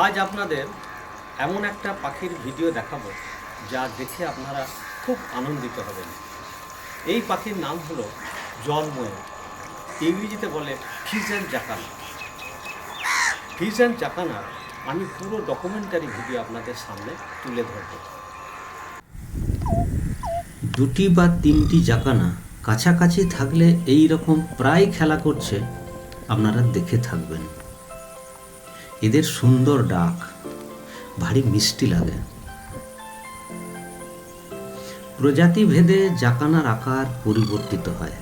আজ আপনাদের এমন একটা পাখির ভিডিও দেখাবো যা দেখে আপনারা খুব আনন্দিত হবেন। এই পাখির নাম হলো জলময়ূর ইংরেজিতে বলে ফিজেন জাকানা। ফিজেন জাকানার আমি পুরো ডকুমেন্টারি ভিডিও আপনাদের সামনে তুলে ধরব। দুটি বা তিনটি জাকানা কাছাকাছি থাকলে এই রকম প্রায় খেলা করছে আপনারা দেখে থাকবেন। এদের সুন্দর ডাক, ভারী মিষ্টি লাগে। প্রজাতি ভেদে জাকানার আকার পরিবর্তিত হয়।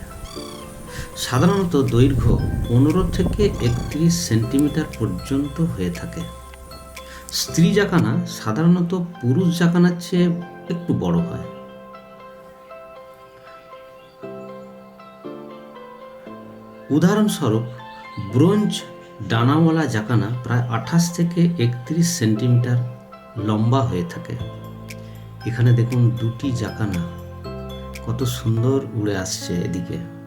সাধারণত দৈর্ঘ্য পনেরো থেকে একত্রিশ সেন্টিমিটার পর্যন্ত হয়ে থাকে। স্ত্রী জাকানা সাধারণত পুরুষ জাকানার চেয়ে একটু বড় হয়। উদাহরণস্বরূপ, ব্রোঞ্জ ডানাওয়ালা জাকানা প্রায় আঠাশ থেকে একত্রিশ সেন্টিমিটার লম্বা হয়ে থাকে। এখানে দেখুন দুটি জাকানা। কত সুন্দর উড়ে আসছে এদিকে।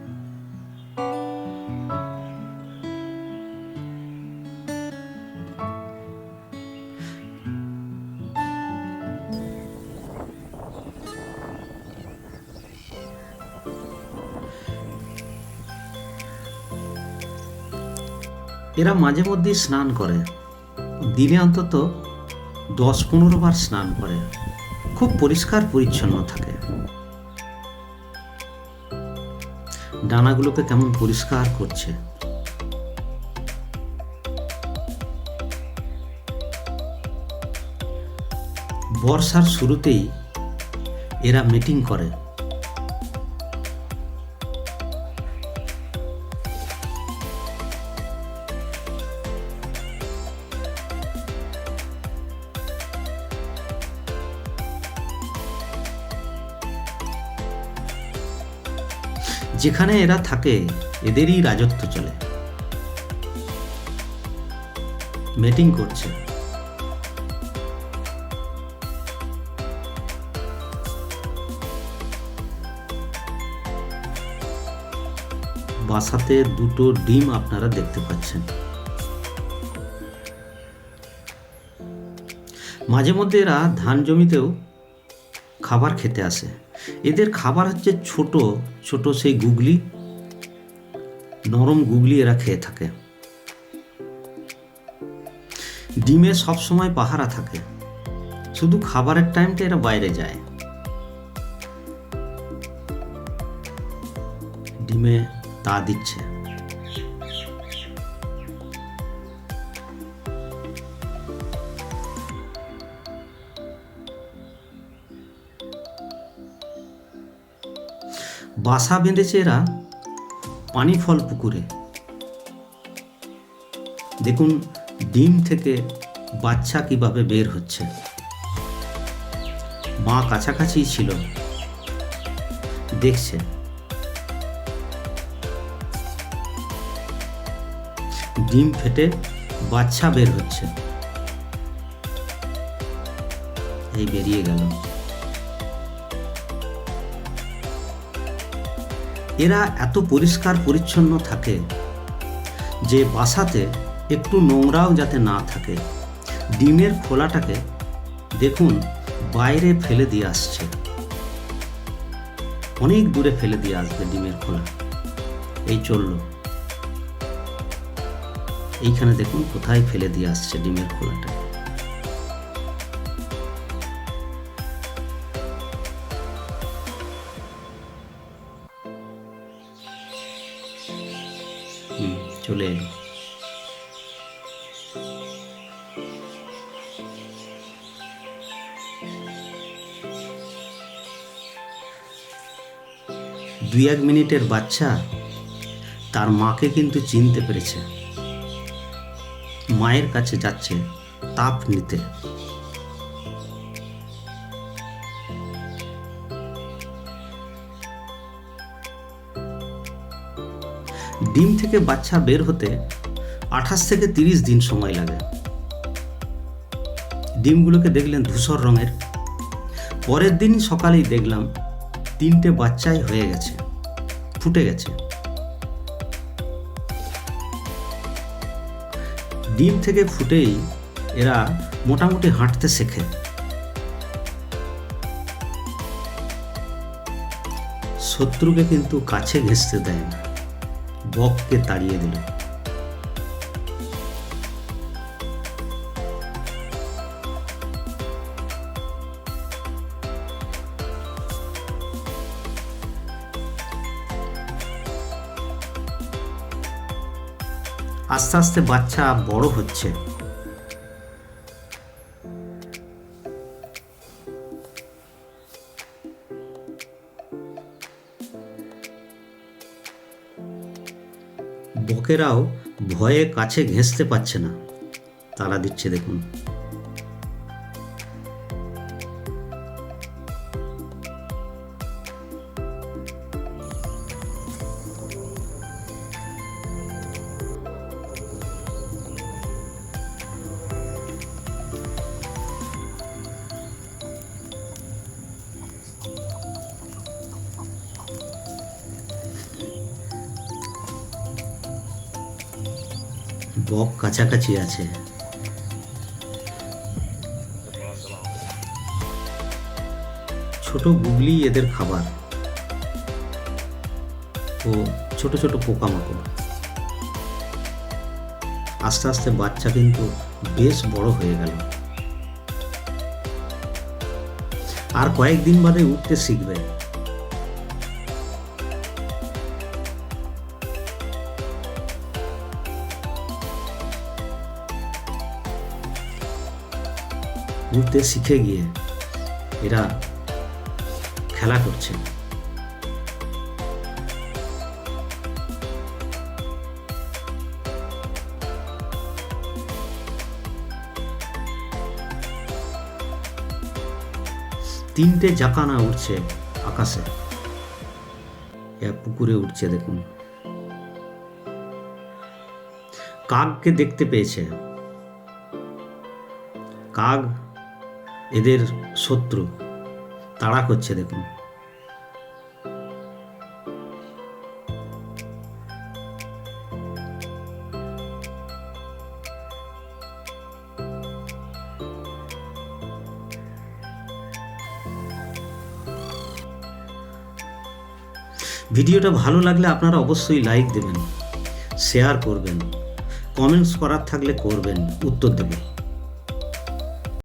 এরা মাঝে মধ্যেই স্নান করে। দিনে অন্তত দশ পনেরো বার স্নান করে। খুব পরিষ্কার পরিচ্ছন্ন থাকে। ডানাগুলোকে কেমন পরিষ্কার করছে। বর্ষার শুরুতেই এরা মিটিং করে। যেখানে এরা থাকে, এদেরই রাজত্ব চলে। মেটিং করছে। বাসাতে দুটো ডিম আপনারা দেখতে পাচ্ছেন। মাঝে মধ্যে এরা ধান জমিতেও খাবার খেতে আসে। এদের খাবার হচ্ছে ছোট ছোট সেই গুগলি। নরম গুগলি এরা খেয়ে থাকে। ডিমে সব সময় পাহারা থাকে। শুধু খাবারের টাইমটা এরা বাইরে যায়। ডিমে তা দিচ্ছে। বাসা বেঁধেছে এরা পানি ফল পুকুরে। দেখুন, ডিম থেকে বাচ্চা কীভাবে বের হচ্ছে। মা কাছাকাছি ছিল। দেখছে। ডিম ফেটে বাচ্চা বের হচ্ছে। এই বেরিয়ে গেল। এরা এত পরিষ্কার পরিচ্ছন্ন থাকে যে বাসাতে একটু নোংরাও যাতে না থাকে। ডিমের খোলাটাকে দেখুন বাইরে ফেলে দিয়ে আসছে। অনেক দূরে ফেলে দিয়ে আসবে ডিমের খোলা। এই চলল। এইখানে দেখুন কোথায় ফেলে দিয়ে আসছে ডিমের খোলাটা। হুম, চলে এলো। দুই এক মিনিটের বাচ্চা তার মাকে কিন্তু চিনতে পেরেছে। মায়ের কাছে যাচ্ছে তাপ নিতে। ডিম থেকে বাচ্চা বের হতে আঠাশ থেকে তিরিশ দিন সময় লাগে। ডিমগুলোকে দেখলেন ধূসর রঙের। পরের দিন সকালেই দেখলাম তিনটে বাচ্চাই হয়ে গেছে, ফুটে গেছে। ডিম থেকে ফুটেই এরা মোটামুটি হাঁটতে শেখে। শত্রুকে কিন্তু কাছে ঘেঁষতে দেয় না। বককে তাড়িয়ে দিল। আস্তে আস্তে বাচ্চা বড় হচ্ছে। বকেরাও ভয়ে কাছে ঘেঁষতে পারছে না। তারা দিচ্ছে দেখুন। বক কাছাকাছি আছে। ছোট গুগলি এদের খাবার। ও ছোট ছোট পোকামাকড়। আস্তে আস্তে বাচ্চা কিন্তু বেশ বড় হয়ে গেল। আর কয়েকদিন বাদে উঠতে শিখবে। উঠতে শিখে গিয়ে এরা খেলা করছে। তিনটে জাকানা উঠছে আকাশে। পুকুরে উঠছে দেখুন। কাককে দেখতে পেয়েছে। কাক এদের শত্রু। তাড়া করছে দেখুন। ভিডিওটা ভালো লাগলে আপনারা অবশ্যই লাইক দেবেন শেয়ার করবেন কমেন্টস করার থাকলে করবেন, উত্তর দেবেন।